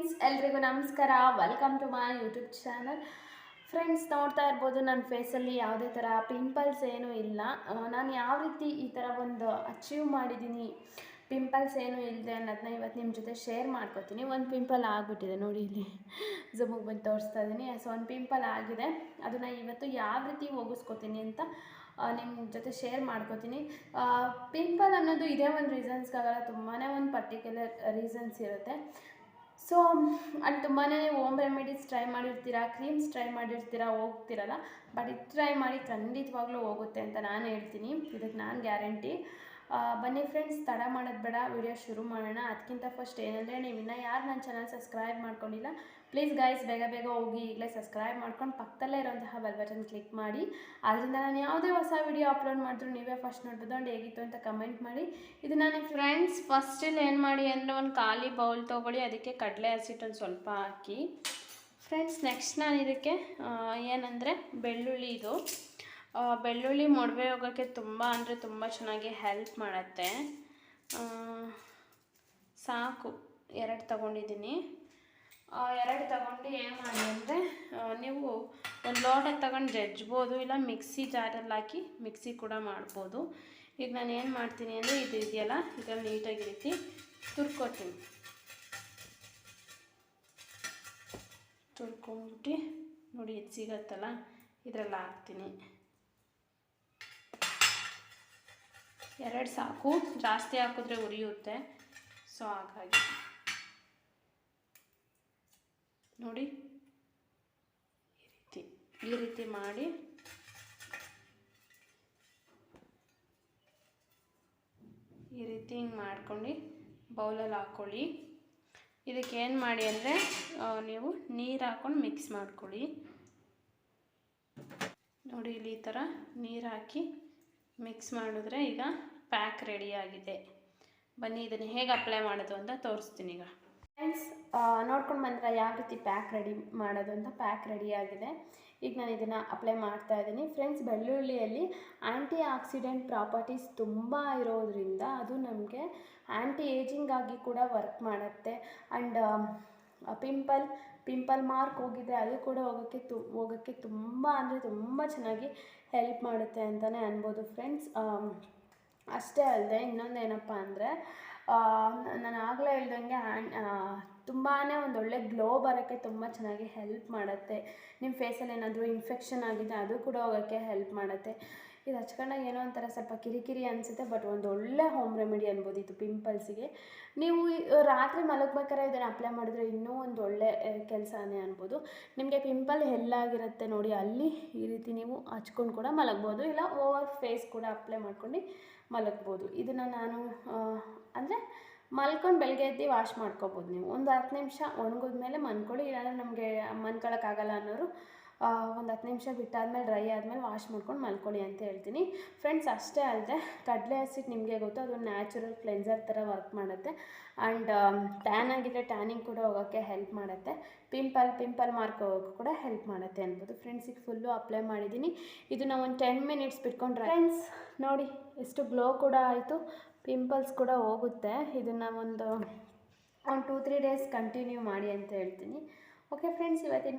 Friends, ಎಲ್ರಿಗೂ ನಮಸ್ಕಾರ. Welcome to my YouTube channel friends ನೋಡ್ತಾ ಇರ್ಬೋದು, ನನ್ನ ಫೇಸಲ್ಲಿ ಯಾವುದೇ ಥರ ಪಿಂಪಲ್ಸ್ ಏನೂ ಇಲ್ಲ. ನಾನು ಯಾವ ರೀತಿ ಈ ಥರ ಒಂದು ಅಚೀವ್ ಮಾಡಿದ್ದೀನಿ ಪಿಂಪಲ್ಸ್ ಏನೂ ಇಲ್ಲದೆ ಅನ್ನೋದನ್ನ ಇವತ್ತು ನಿಮ್ಮ ಜೊತೆ ಶೇರ್ ಮಾಡ್ಕೊತೀನಿ. ಒಂದು ಪಿಂಪಲ್ ಆಗಿಬಿಟ್ಟಿದೆ ನೋಡಿ ಇಲ್ಲಿ. ಜಮ್ಮಿಗೆ ಬಂದು ತೋರಿಸ್ತಾ ಇದ್ದೀನಿ ಸೊ ಒಂದು ಪಿಂಪಲ್ ಆಗಿದೆ. ಅದನ್ನು ಇವತ್ತು ಯಾವ ರೀತಿ ಹೋಗಿಸ್ಕೊತೀನಿ ಅಂತ ನಿಮ್ಮ ಜೊತೆ ಶೇರ್ ಮಾಡ್ಕೋತೀನಿ. ಪಿಂಪಲ್ ಅನ್ನೋದು ಇದೇ ಒಂದು ರೀಸನ್ಸ್ಗಾಗಲ್ಲ ತುಂಬಾ ಒಂದು ಪರ್ಟಿಕ್ಯುಲರ್ ರೀಸನ್ಸ್ ಇರುತ್ತೆ. ಸೊ ಅಲ್ಲಿ ತುಂಬಾ ಓಮ್ ರೆಮಿಡೀಸ್ ಟ್ರೈ ಮಾಡಿರ್ತೀರಾ ಕ್ರೀಮ್ಸ್ ಟ್ರೈ ಮಾಡಿರ್ತೀರ, ಹೋಗ್ತಿರಲ್ಲ ಬಟ್ ಇದು ಟ್ರೈ ಮಾಡಿ ಖಂಡಿತವಾಗ್ಲೂ ಹೋಗುತ್ತೆ ಅಂತ ನಾನು ಹೇಳ್ತೀನಿ. ಇದಕ್ಕೆ ನಾನು ಗ್ಯಾರಂಟಿ ಬನ್ನಿ ಫ್ರೆಂಡ್ಸ್ ತಡ ಮಾಡೋದು ಬೇಡ ವಿಡಿಯೋ ಶುರು ಮಾಡೋಣ. ಅದಕ್ಕಿಂತ ಫಸ್ಟ್ ಏನಂದರೆ, ನೀವು ಇನ್ನೂ ಯಾರು ನನ್ನ ಚಾನಲ್ ಸಬ್ಸ್ಕ್ರೈಬ್ ಮಾಡ್ಕೊಂಡಿಲ್ಲ ಪ್ಲೀಸ್ ಗೈಸ್ ಬೇಗ ಬೇಗ ಹೋಗಿ ಈಗಲೇ ಸಬ್ಸ್ಕ್ರೈಬ್ ಮಾಡ್ಕೊಂಡು ಪಕ್ಕದಲ್ಲೇ ಇರೋಂತಹ ಬೆಲ್ ಬಟನ್ ಕ್ಲಿಕ್ ಮಾಡಿ. ಅದರಿಂದ ನಾನು ಯಾವುದೇ ಹೊಸ ವಿಡಿಯೋ ಅಪ್ಲೋಡ್ ಮಾಡಿದ್ರು ನೀವೇ ಫಸ್ಟ್ ನೋಡ್ಬೋದು ಅಂಡ್ ಹೇಗಿತ್ತು ಅಂತ ಕಮೆಂಟ್ ಮಾಡಿ. ಇದು ನಾನು ಫ್ರೆಂಡ್ಸ್ ಫಸ್ಟಿಂದ ಏನು ಮಾಡಿ ಅಂದರೆ ಒಂದು ಖಾಲಿ ಬೌಲ್ ತೊಗೊಳ್ಳಿ, ಅದಕ್ಕೆ ಕಡಲೆ ಹಸಿಟ್ಟು ಒಂದು ಸ್ವಲ್ಪ ಹಾಕಿ. ಫ್ರೆಂಡ್ಸ್ ನೆಕ್ಸ್ಟ್ ನಾನು ಇದಕ್ಕೆ ಏನಂದರೆ, ಬೆಳ್ಳುಳ್ಳಿ ಇದು. ಬೆಳ್ಳುಳ್ಳಿ ಮೊಡವೆ ಹೋಗೋಕ್ಕೆ ತುಂಬ ಅಂದರೆ ತುಂಬ ಚೆನ್ನಾಗಿ ಹೆಲ್ಪ್ ಮಾಡುತ್ತೆ. ಸಾಕು, ಎರಡು ತಗೊಂಡಿದ್ದೀನಿ. ಎರಡು ತಗೊಂಡು ಏನು ಮಾಡಿ ಅಂದರೆ ನೀವು ಒಂದು ಲೋಟ ತಗೊಂಡು ಜಜ್ಬೋದು, ಇಲ್ಲ ಮಿಕ್ಸಿ ಜಾರಲ್ಲಿ ಹಾಕಿ ಮಿಕ್ಸಿ ಕೂಡ ಮಾಡ್ಬೋದು. ಈಗ ನಾನು ಏನು ಮಾಡ್ತೀನಿ ಅಂದರೆ ಇದು ಇದೆಯಲ್ಲ ಇದರಲ್ಲಿ ನೀಟಾಗಿ ರೀತಿ ತುರ್ಕೋತೀನಿ. ತುರ್ಕೊಂಡ್ಬಿಟ್ಟು ನೋಡಿ, ಇದು ಸಿಗತ್ತಲ್ಲ, ಇದರಲ್ಲಿ ಹಾಕ್ತೀನಿ. ಎರಡು ಸಾಕು. ಜಾಸ್ತಿ ಹಾಕಿದ್ರೆ ಉರಿಯುತ್ತೆ. ಸೊ ಹಾಗಾಗಿ. ನೋಡಿ. ಈ ರೀತಿ ಈ ರೀತಿ ಮಾಡಿ. ಈ ರೀತಿ ಹಿಂಗೆ ಮಾಡ್ಕೊಂಡು ಬೌಲಲ್ಲಿ ಹಾಕ್ಕೊಳ್ಳಿ ಇದಕ್ಕೆ ಏನು ಮಾಡಿ ಅಂದರೆ ನೀವು ನೀರು ಹಾಕ್ಕೊಂಡು ಮಿಕ್ಸ್ ಮಾಡ್ಕೊಳ್ಳಿ. ನೋಡಿ, ಇಲ್ಲಿ ಈ ಥರ ನೀರು ಹಾಕಿ ಮಿಕ್ಸ್ ಮಾಡಿದ್ರೆ ಈಗ ಪ್ಯಾಕ್ ರೆಡಿಯಾಗಿದೆ ಬನ್ನಿ, ಇದನ್ನು ಹೇಗೆ ಅಪ್ಲೈ ಮಾಡೋದು ಅಂತ ತೋರಿಸ್ತೀನಿ ಈಗ. ಫ್ರೆಂಡ್ಸ್ ನೋಡ್ಕೊಂಡು ಬಂದರೆ ಯಾವ ರೀತಿ ಪ್ಯಾಕ್ ರೆಡಿ ಮಾಡೋದು ಅಂತ ಪ್ಯಾಕ್ ರೆಡಿಯಾಗಿದೆ ಈಗ ನಾನು ಇದನ್ನು ಅಪ್ಲೈ ಮಾಡ್ತಾ ಇದ್ದೀನಿ. ಫ್ರೆಂಡ್ಸ್ ಬೆಳ್ಳುಳ್ಳಿಯಲ್ಲಿ ಆ್ಯಂಟಿ ಆಕ್ಸಿಡೆಂಟ್ ಪ್ರಾಪರ್ಟೀಸ್ ತುಂಬ ಇರೋದ್ರಿಂದ ಅದು ನಮಗೆ ಆ್ಯಂಟಿ ಏಜಿಂಗ್ ಆಗಿ ಕೂಡ ವರ್ಕ್ ಮಾಡುತ್ತೆ. ಆ್ಯಂಡ್ ಪಿಂಪಲ್ ಪಿಂಪಲ್ ಮಾರ್ಕ್ ಹೋಗಿದೆ, ಅದು ಕೂಡ ಹೋಗೋಕ್ಕೆ ತು, ಹೋಗೋಕ್ಕೆ ತುಂಬ ಅಂದರೆ ತುಂಬ ಚೆನ್ನಾಗಿ ಹೆಲ್ಪ್ ಮಾಡುತ್ತೆ ಅಂತಲೇ ಅನ್ಬೋದು ಫ್ರೆಂಡ್ಸ್ ಅಷ್ಟೇ ಅಲ್ಲದೆ ಇನ್ನೊಂದು ಏನಪ್ಪ ಅಂದರೆ ನಾನು ಆಗಲೇ ಹೇಳ್ದಂಗೆ ಹ್ಯಾಂಡ್ ತುಂಬಾ ಒಳ್ಳೆ ಗ್ಲೋ ಬರೋಕ್ಕೆ ತುಂಬ ಚೆನ್ನಾಗಿ ಹೆಲ್ಪ್ ಮಾಡುತ್ತೆ. ನಿಮ್ಮ ಫೇಸಲ್ಲಿ ಏನಾದರೂ ಇನ್ಫೆಕ್ಷನ್ ಆಗಿದೆ, ಅದು ಕೂಡ ಹೋಗೋಕ್ಕೆ ಹೆಲ್ಪ್ ಮಾಡುತ್ತೆ. ಇದು ಹಚ್ಕೊಂಡಾಗ ಏನೋ ಒಂಥರ ಸ್ವಲ್ಪ ಕಿರಿಕಿರಿ ಅನಿಸುತ್ತೆ ಬಟ್ ಒಂದು ಒಳ್ಳೆ ಹೋಮ್ ರೆಮಿಡಿ ಅನ್ಬೋದು ಇದು ಪಿಂಪಲ್ಸಿಗೆ ನೀವು ರಾತ್ರಿ ಮಲಗ್ಬೇಕಾರೆ ಇದನ್ನು ಅಪ್ಲೈ ಮಾಡಿದ್ರೆ ಇನ್ನೂ ಒಂದು ಒಳ್ಳೆ ಕೆಲಸನೇ ಅನ್ಬೋದು. ನಿಮಗೆ ಪಿಂಪಲ್ ಎಲ್ಲಾಗಿರುತ್ತೆ ನೋಡಿ, ಅಲ್ಲಿ ಈ ರೀತಿ ನೀವು ಹಚ್ಕೊಂಡು ಕೂಡ ಮಲಗ್ಬೋದು, ಇಲ್ಲ ಓವರ್ ಫೇಸ್ ಕೂಡ ಅಪ್ಲೈ ಮಾಡ್ಕೊಂಡು ಮಲಗ್ಬೋದು. ಇದನ್ನು ನಾನು ಅಂದರೆ ಮಲ್ಕೊಂಡು ಬೆಳಗ್ಗೆ ಎದ್ದು ವಾಶ್ ಮಾಡ್ಕೋಬೋದು ನೀವು. ಒಂದು ಹತ್ತು ನಿಮಿಷ ಒಣಗಿದ್ಮೇಲೆ ಮನ್ಕೊಳ್ಳಿ ಇಲ್ಲಾಂದ್ರೆ ನಮಗೆ ಮನ್ಕೊಳ್ಳೋಕ್ಕಾಗಲ್ಲ ಅನ್ನೋರು ಒಂದು ಹತ್ತು ನಿಮಿಷ ಬಿಟ್ಟಾದ್ಮೇಲೆ ಡ್ರೈ ಆದಮೇಲೆ ವಾಶ್ ಮಾಡ್ಕೊಂಡು ಮಲ್ಕೊಳ್ಳಿ ಅಂತ ಹೇಳ್ತೀನಿ. ಫ್ರೆಂಡ್ಸ್ ಅಷ್ಟೇ ಅಲ್ಲದೆ ಕಡಲೆ ಆ್ಯಸಿಡ್ ನಿಮಗೆ ಗೊತ್ತು ಅದು ನ್ಯಾಚುರಲ್ ಕ್ಲೆನ್ಸರ್ ಥರ ವರ್ಕ್ ಮಾಡುತ್ತೆ. ಆ್ಯಂಡ್ ಟ್ಯಾನ್ ಆಗಿದ್ದರೆ ಟ್ಯಾನಿಂಗ್ ಕೂಡ ಹೋಗೋಕ್ಕೆ ಹೆಲ್ಪ್ ಮಾಡುತ್ತೆ. ಪಿಂಪಲ್ ಪಿಂಪಲ್ ಮಾರ್ಕ್ ಹೋಗೋಕ್ಕೂ ಕೂಡ ಹೆಲ್ಪ್ ಮಾಡುತ್ತೆ ಅನ್ಬೋದು. ಫ್ರೆಂಡ್ಸಿಗೆ ಫುಲ್ಲು ಅಪ್ಲೈ ಮಾಡಿದ್ದೀನಿ ಇದನ್ನು ಒಂದು ಟೆನ್ ಮಿನಿಟ್ಸ್ ಬಿಟ್ಕೊಂಡ್ರೆ ಫ್ರೆಂಡ್ಸ್ ನೋಡಿ ಎಷ್ಟು ಗ್ಲೋ ಕೂಡ ಆಯಿತು. ಪಿಂಪಲ್ಸ್ ಕೂಡ ಹೋಗುತ್ತೆ. ಇದನ್ನು ಒಂದು ಒಂದು ಟೂ ತ್ರೀ ಡೇಸ್ ಕಂಟಿನ್ಯೂ ಮಾಡಿ ಅಂತ ಹೇಳ್ತೀನಿ. ಓಕೆ ಫ್ರೆಂಡ್ಸ್ ಇವತ್ತಿನ